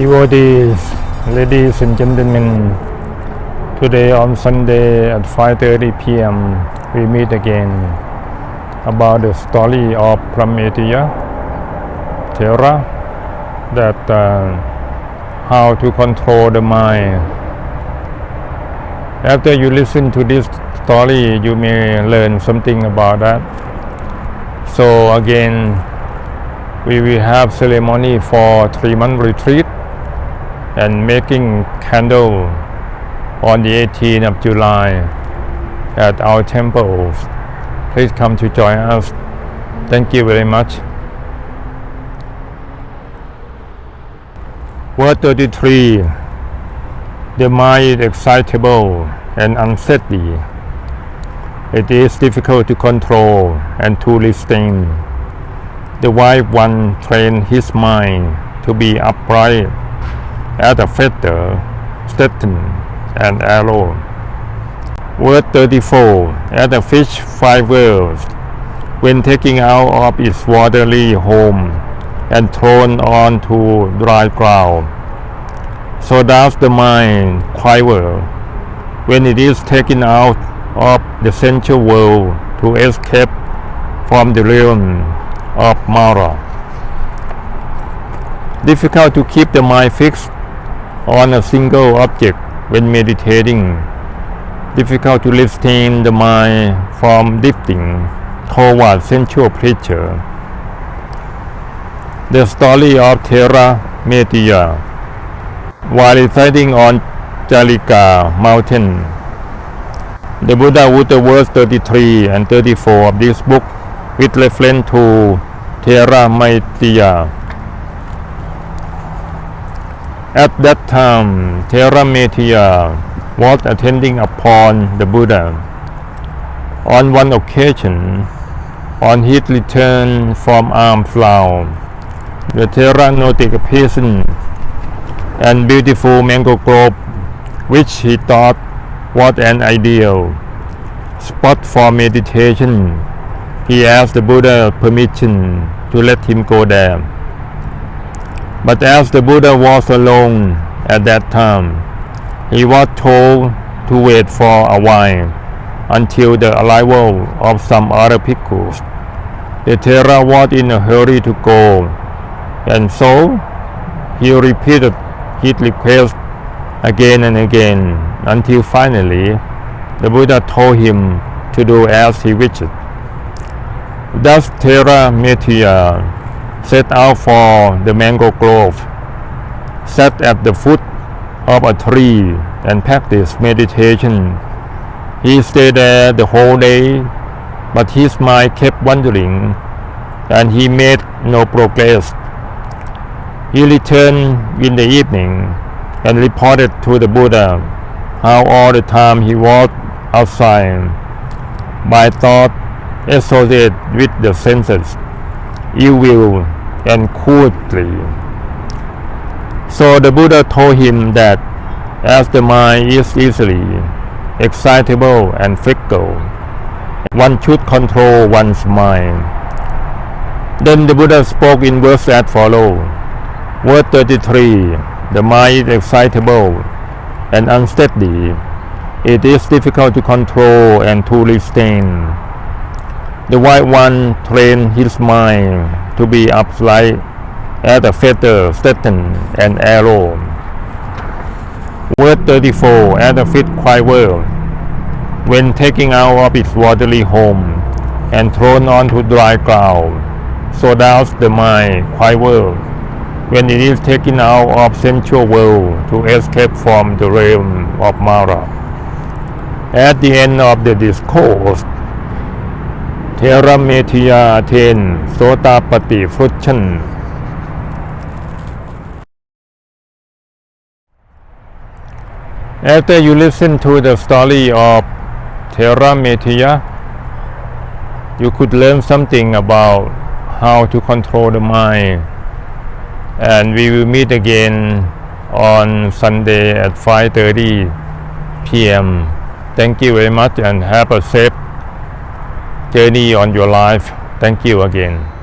Devotees, ladies and gentlemen, today on Sunday at 5:30 p.m. we meet again about the story of Prametia Thera that uh, how to control the mind. After you listen to this story, you may learn something about that. So again, we will have ceremony for three month retreat and making candle on the 18th of July at our temple. Please come to join us. Thank you very much. Word 33 The mind is excitable and unsteady. It is difficult to control and to restrain. The wise one train his mind to be upright as a feather, straighten and arrow. Word 34 at a fish five worlds, when taking out of its watery home and thrown on to dry ground. So does the mind quiver when it is taken out of the sensual world to escape from the realm of Mara. Difficult to keep the mind fixed on a single object when meditating. Difficult to restrain the mind from drifting toward sensual pleasure. The story of Thera Metia. While residing on Jalika mountain, the Buddha uttered verse 33 and 34 of this book with reference to Thera Metia. At that time, Therametia was attending upon the Buddha. On one occasion, on his return from alms the Thera noticed a pleasant and beautiful mango grove, which he thought was an ideal spot for meditation. He asked the Buddha permission to let him go there. But as the Buddha was alone at that time, he was told to wait for a while until the arrival of some other bhikkhus. The Thera was in a hurry to go, and so he repeated his request again and again until finally the Buddha told him to do as he wished. Thus Thera Metia set out for the mango grove, sat at the foot of a tree and practiced meditation. He stayed there the whole day, but his mind kept wandering and he made no progress. He returned in the evening and reported to the Buddha how all the time he was outside by thought associated with the senses ill will and cruelty. So the Buddha told him that as the mind is easily excitable and fickle, one should control one's mind. Then the Buddha spoke in verse that follow. Word 33 The mind is excitable and unsteady. It is difficult to control and to restrain. The white one trained his mind to be upright as a feather, straighten and arrow. Word 34 As a fit quiver when taking out of its watery home and thrown onto dry ground. So does the mind quiver when it is taken out of sensual world to escape from the realm of Mara. At the end of the discourse, Therametia attained Sotapatti fruition. After you listen to the story of Therametia, you could learn something about how to control the mind. And we will meet again on Sunday at 5:30 p.m. Thank you very much and have a safe journey on your life. Thank you again.